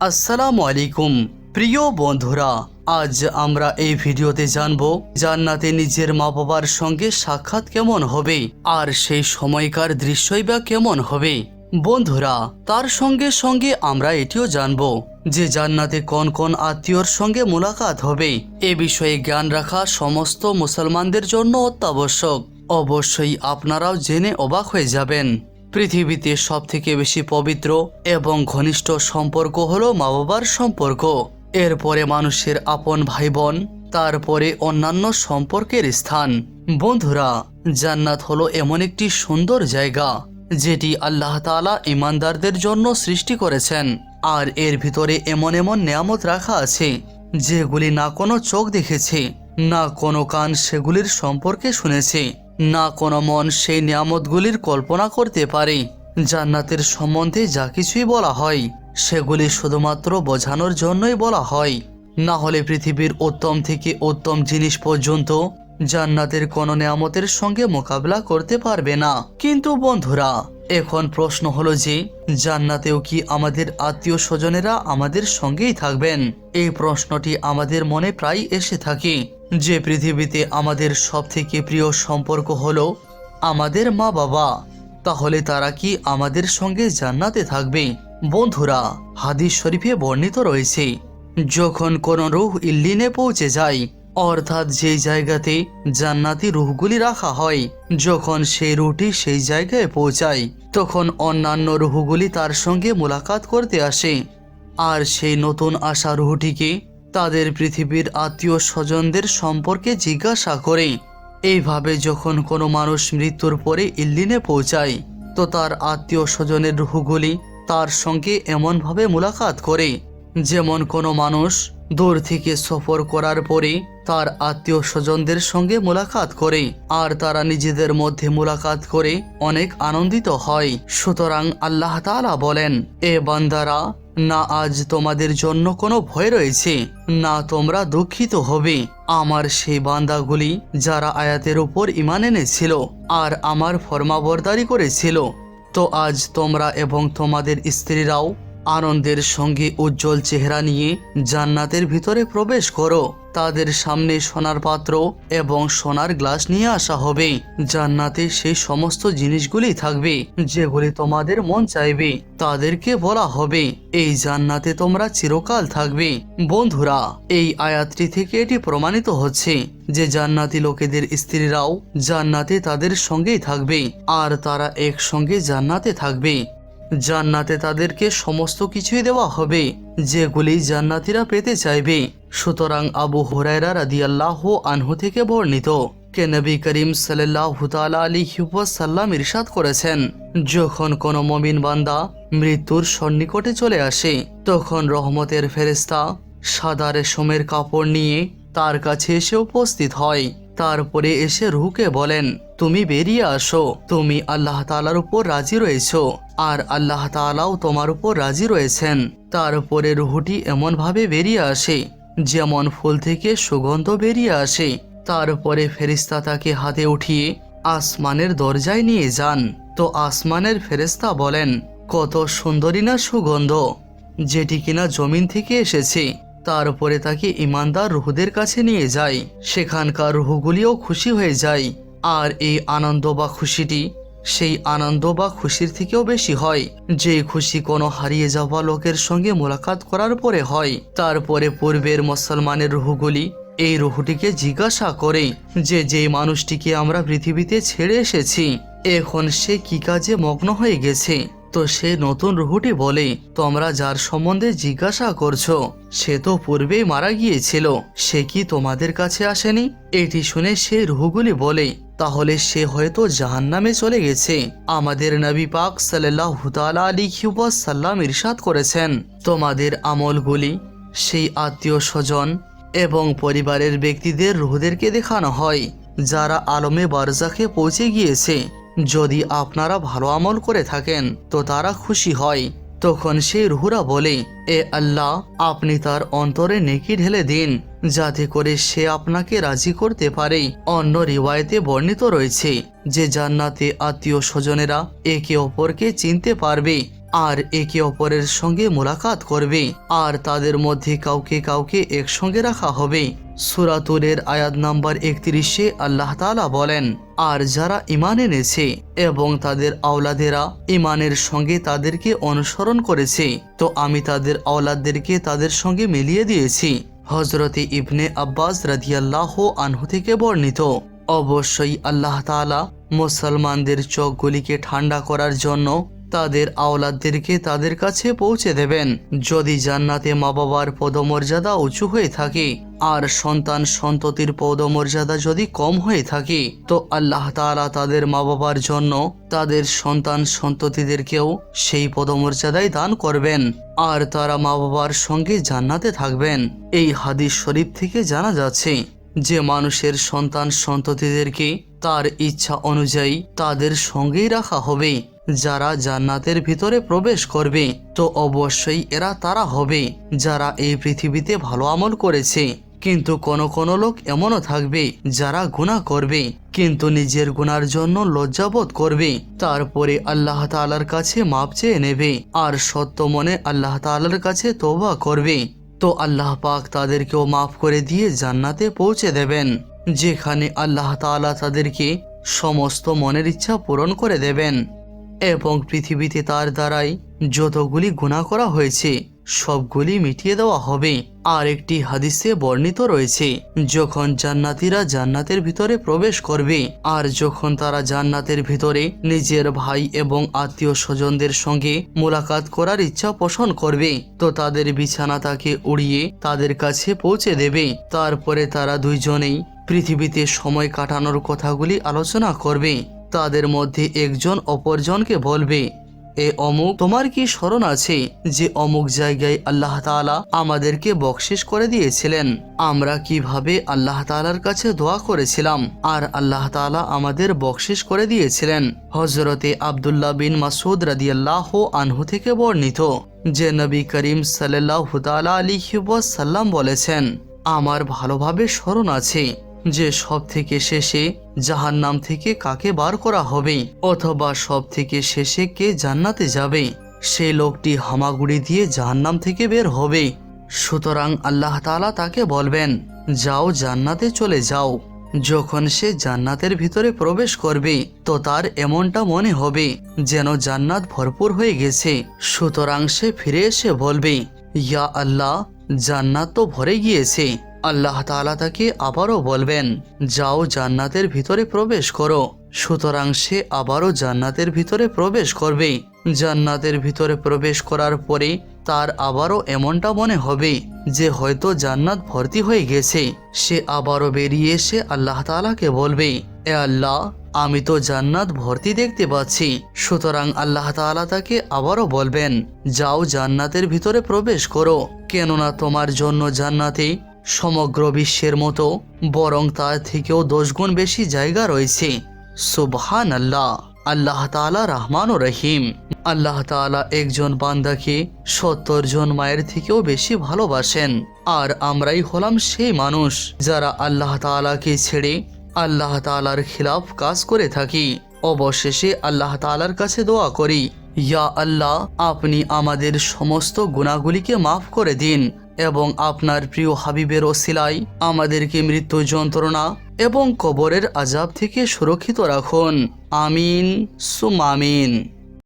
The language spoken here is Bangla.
আসসালামু আলাইকুম, প্রিয় বন্ধুরা, আজ আমরা এই ভিডিওতে জানব জান্নাতে নিজের মা বাবার সঙ্গে সাক্ষাৎ কেমন হবে আর সেই সময়কার দৃশ্যই বা কেমন হবে। বন্ধুরা, তার সঙ্গে সঙ্গে আমরা এটিও জানব যে জান্নাতে কোন কোন আত্মীয়র সঙ্গে মোলাকাত হবে। এ বিষয়ে জ্ঞান রাখা সমস্ত মুসলমানদের জন্য অত্যাবশ্যক। অবশ্যই আপনারাও জেনে অবাক হয়ে যাবেন। পৃথিবীতে সবথেকে বেশি পবিত্র এবং ঘনিষ্ঠ সম্পর্ক হলো মা বাবার সম্পর্ক। এরপরে মানুষের আপন ভাই বোন তারপরে অন্যান্য সম্পর্কের স্থান। বন্ধুরা, জান্নাত হলো এমন একটি সুন্দর জায়গা, যেটি আল্লাহ তাআলা ইমানদারদের জন্য সৃষ্টি করেছেন। আর এর ভিতরে এমন এমন নিয়ামত রাখা আছে, যেগুলি না কোনো চোখ দেখেছে, না কোনো কান সেগুলির সম্পর্কে শুনেছে। না কোনো মন সেই নিয়ামতগুলির কল্পনা করতে পারে। জান্নাতের সম্বন্ধে যা কিছুই বলা হয়, সেগুলি শুধুমাত্র বোঝানোর জন্যই বলা হয়। না হলে পৃথিবীর উত্তম থেকে উত্তম জিনিস পর্যন্ত জান্নাতের কোনো নিয়ামতের সঙ্গে মোকাবিলা করতে পারবে না। কিন্তু বন্ধুরা, এখন প্রশ্ন হলো যে, জান্নাতেও কি আমাদের আত্মীয় স্বজনেরা আমাদের সঙ্গেই থাকবেন? এই প্রশ্নটি আমাদের মনে প্রায় এসে থাকে। যে পৃথিবীতে আমাদের সবথেকে প্রিয় সম্পর্ক হলো আমাদের মা বাবা, তাহলে তারা কি আমাদের সঙ্গে জান্নাতে থাকবে? বন্ধুরা, হাদিস শরীফে বর্ণিত রয়েছে, যখন কোন রুহ ইল্লিনে পৌঁছে যায়, অর্থাৎ যেই জায়গাতে জান্নাতি রুহগুলি রাখা হয়, যখন সেই রুহটি সেই জায়গায় পৌঁছায়, তখন অন্যান্য রুহগুলি তার সঙ্গে মোলাকাত করতে আসে। আর সেই নতুন আসা রুহটিকে তাদের পৃথিবীর আত্মীয় স্বজনদের সম্পর্কে জিজ্ঞাসা করে। এইভাবে যখন কোনো মানুষ মৃত্যুর পরে ইল্লিনে পৌঁছায়, তো তার আত্মীয় স্বজনের রুহগুলি তার সঙ্গে এমনভাবে মোলাকাত করে, যেমন কোনো মানুষ দূর থেকে সফর করার পরে তার আত্মীয় স্বজনদের সঙ্গে মোলাকাত করে আর তারা নিজেদের মধ্যে মোলাকাত করে অনেক আনন্দিত হয়। সুতরাং আল্লাহ তাআলা বলেন, এ বান্দারা, না আজ তোমাদের জন্য কোনো ভয় রয়েছে, না তোমরা দুঃখিত হবে। আমার সেই বান্দাগুলি যারা আয়াতের উপর ইমান এনেছিল আর আমার ফরমাবরদারি করেছিল। তো আজ তোমরা এবং তোমাদের স্ত্রীরাও আনন্দের সঙ্গে উজ্জ্বল চেহারা নিয়ে জান্নাতের ভিতরে প্রবেশ করো। তাদের সামনে সোনার পাত্র এবং সোনার গ্লাস নিয়ে আসা হবে। জান্নাতে সেই সমস্ত জিনিসগুলি থাকবে, যেগুলি তোমাদের মন চাইবে। তাদেরকে বলা হবে, এই জান্নাতে তোমরা চিরকাল থাকবে। বন্ধুরা, এই আয়াতটি থেকে এটি প্রমাণিত হচ্ছে যে জান্নাতি লোকেদের স্ত্রীরাও জান্নাতে তাদের সঙ্গেই থাকবে, আর তারা একসঙ্গে জান্নাতে থাকবে। জান্নাতে তাদেরকে সমস্ত কিছুই দেওয়া হবে, যেগুলি জান্নাতিরা পেতে চাইবে। সুতরাং আবু হুরায়রা রাদিয়াল্লাহ আনহু থেকে বর্ণিত, কে নবী করিম সাল্লাহ তালা আলী সাল্লাম ইরশাদ করেছেন, যখন কোনো মমিন বান্দা মৃত্যুর সন্নিকটে চলে আসে, তখন রহমতের ফেরেস্তা সাদা রেশমের কাপড় নিয়ে তার কাছে এসে উপস্থিত হয়। তারপরে এসে রুহুকে বলেন, তুমি বেরিয়ে আসো। তুমি আল্লাহ তালার উপর রাজি রয়েছ আর আল্লাহ তালাও তোমার উপর রাজি রয়েছেন। তারপরে রুহুটি এমনভাবে বেরিয়ে আসে, যেমন ফুল থেকে সুগন্ধ বেরিয়ে আসে। তারপরে ফেরিস্তা তাকে হাতে উঠিয়ে আসমানের দরজায় নিয়ে যান। তো আসমানের ফেরেস্তা বলেন, কত সুন্দরী না সুগন্ধ, যেটি কিনা জমিন থেকে এসেছে। তারপরে তাকে ইমানদার রুহুদের কাছে নিয়ে যায়। সেখানকার রুহুগুলিও খুশি হয়ে যায়। আর এই আনন্দ বা খুশিটি সেই আনন্দ বা খুশির থেকেও বেশি হয়। যে খুশি কোনো হারিয়ে যাওয়া লোকের সঙ্গে মোলাকাত করার পরে হয়। তারপরে পূর্বের মুসলমানের রুহুগুলি এই রুহুটিকে জিজ্ঞাসা করে যে যে মানুষটিকে আমরা পৃথিবীতে ছেড়ে এসেছি, এখন সে কি কাজে মগ্ন হয়ে গেছে? তো সে নতুন রুহুটি বলে, তোমরা যার সম্বন্ধে জিজ্ঞাসা করছ, সে তো পূর্বেই মারা গিয়েছিল। সে কি তোমাদের কাছে আসেনি? এটি শুনে সে রুহুগুলি বলে, তাহলে সে হয়তো জাহান্নামে চলে গেছে। আমাদের নবী পাক সাল্লাহ আলী সাল্লাম ইরশাদ করেছেন, তোমাদের আমলগুলি, সেই আত্মীয় স্বজন এবং পরিবারের ব্যক্তিদের রুহদেরকে দেখানো হয়, যারা আলমে বারজাকে পৌঁছে গিয়েছে। যদি আপনারা ভালো আমল করে থাকেন, তো তারা খুশি হয়। তখন সেই রুহুরা বলে, এ আল্লাহ, আপনি তার অন্তরে নেকি ঢেলে দিন, যাতে করে সে আপনাকে রাজি করতে পারে। অন্য রিওয়ায়তে বর্ণিত রয়েছে যে, জান্নাতে আত্মীয় স্বজনেরা একে অপরকে চিনতে পারবে। আর একে অপরের সঙ্গে মোলাকাত করবে, আর তাদের মধ্যে কাউকে কাউকে একসঙ্গে রাখা হবে। সুরাতুরের আয়াত নাম্বার একত্রিশে আল্লাহ তাআলা বলেন, আর যারা ইমান এনেছে এবং তাদের আওলাদেরা ইমানের সঙ্গে তাদেরকে অনুসরণ করেছে, তো আমি তাদের আওলাদদেরকে তাদের সঙ্গে মিলিয়ে দিয়েছি। হজরতে ইবনে আব্বাস রাদিয়াল্লাহ আনহু থেকে বর্ণিত, অবশ্যই আল্লাহ তাআলা মুসলমানদের চোখগুলিকে ঠান্ডা করার জন্য তাদের আওলাদদেরকে তাদের কাছে পৌঁছে দেবেন। যদি জান্নাতে মা বাবার পদমর্যাদা উঁচু হয়ে থাকে, আর সন্তান সন্ততির পদমর্যাদা যদি কম হয়ে থাকে, তো আল্লাহ তাআলা তাদের মা বাবার জন্য তাদের সন্তান সন্ততিদেরকেও সেই পদমর্যাদায় দান করবেন, আর তারা মা বাবার সঙ্গে জান্নাতে থাকবেন। এই হাদিস শরীফ থেকে জানা যাচ্ছে, যে মানুষের সন্তান সন্ততিদেরকে তার ইচ্ছা অনুযায়ী তাদের সঙ্গেই রাখা হবে। যারা জান্নাতের ভিতরে প্রবেশ করবে, তো অবশ্যই এরা তারা হবে, যারা এই পৃথিবীতে ভালো আমল করেছে। কিন্তু কোন কোন লোক এমনও থাকবে, যারা গুনাহ করবে, কিন্তু নিজের গুনার জন্য লজ্জাবোধ করবে। তারপরে আল্লাহ তাআলার কাছে মাপ চেয়ে নেবে, আর সত্য মনে আল্লাহ তাআলার কাছে তোবা করবে। তো আল্লাহ পাক তাদেরকেও মাফ করে দিয়ে জান্নাতে পৌঁছে দেবেন, যেখানে আল্লাহ তাআলা তাদেরকে সমস্ত মনের ইচ্ছা পূরণ করে দেবেন। এবং পৃথিবীতে তার দ্বারাই যতগুলি গুণা করা হয়েছে, সবগুলি মিটিয়ে দেওয়া হবে। আর একটি হাদিসে বর্ণিত রয়েছে, যখন জান্নাতীরা জান্নাতের ভিতরে প্রবেশ করবে, আর যখন তারা জান্নাতের ভিতরে নিজের ভাই এবং আত্মীয় স্বজনদের সঙ্গে মোলাকাত করার ইচ্ছা পোষণ করবে, তো তাদের বিছানা তাকে উড়িয়ে তাদের কাছে পৌঁছে দেবে। তারপরে তারা দুইজনেই পৃথিবীতে সময় কাটানোর কথাগুলি আলোচনা করবে। তাদের মধ্যে একজন অপরজনকে বলবে, এ অমুক, তোমার কি স্মরণ আছে যে অমুক জায়গায় আল্লাহ তাআলা আমাদেরকে বকশিস করে দিয়েছিলেন? আমরা কীভাবে আল্লাহ তাআলার কাছে দোয়া করেছিলাম আর আল্লাহ তাআলা আমাদের বকশিস করে দিয়েছিলেন? হজরতে আবদুল্লাহ বিন মাসুদ রাদিয়াল্লাহ আনহু থেকে বর্ণিত, যে নবী করিম সাল্লাহ তাআলা আলাইহি ওয়াসাল্লাম বলেছেন, আমার ভালোভাবে স্মরণ আছে যে সব থেকে শেষে জাহান নাম থেকে কাকে বার করা হবে, অথবা সব থেকে শেষে কে জান্নাতে যাবে? সেই লোকটি হামাগুড়ি দিয়ে জাহান্নাম থেকে বের হবে। সুতরাং আল্লাহ তালা তাকে বলবেন, যাও জান্নাতে চলে যাও। যখন সে জান্নাতের ভিতরে প্রবেশ করবে, তো তার এমনটা মনে হবে, যেন জান্নাত ভরপুর হয়ে গেছে। সুতরাং সে ফিরে এসে বলবে, ইয়া আল্লাহ, জান্নাত তো ভরে গিয়েছে। আল্লাহ তাআলা তাকে আবারও বলবেন, যাও জান্নাতের ভিতরে প্রবেশ করো। সুতরাং সে আবারও জান্নাতের ভিতরে প্রবেশ করবে। জান্নাতের ভিতরে প্রবেশ করার পরে তার আবারও এমনটা মনে হবে যে হয়তো জান্নাত ভর্তি হয়ে গেছে। সে আবারও বেরিয়ে এসে আল্লাহ তাআলাকে বলবে, এ আল্লাহ, আমি তো জান্নাত ভর্তি দেখতে পাচ্ছি। সুতরাং আল্লাহ তাআলা তাকে আবারও বলবেন, যাও জান্নাতের ভিতরে প্রবেশ করো। কেননা তোমার জন্য জান্নাতে সমগ্র বিশ্বের মতো বরং তার থেকেও দশগুণ বেশি জায়গা রয়েছে। সুবহান আল্লাহ আল্লাহ তাআলা রহমান ও রহিম। আল্লাহ তাআলা একজন বান্দাকে সত্তর জন মায়ের থেকেও বেশি ভালোবাসেন। আর আমরাই হলাম সেই মানুষ যারা আল্লাহ তাআলাকে ছেড়ে আল্লাহ তালার খিলাফ কাজ করে থাকি। অবশেষে আল্লাহ তালার কাছে দোয়া করি, ইয়া আল্লাহ, আপনি আমাদের সমস্ত গুণাগুলিকে মাফ করে দিন। এবং আপনার প্রিয় হাবিবের ওসিলাই আমাদেরকে মৃত্যু যন্ত্রণা এবং কবরের আজাব থেকে সুরক্ষিত রাখুন। আমিন সুমামিন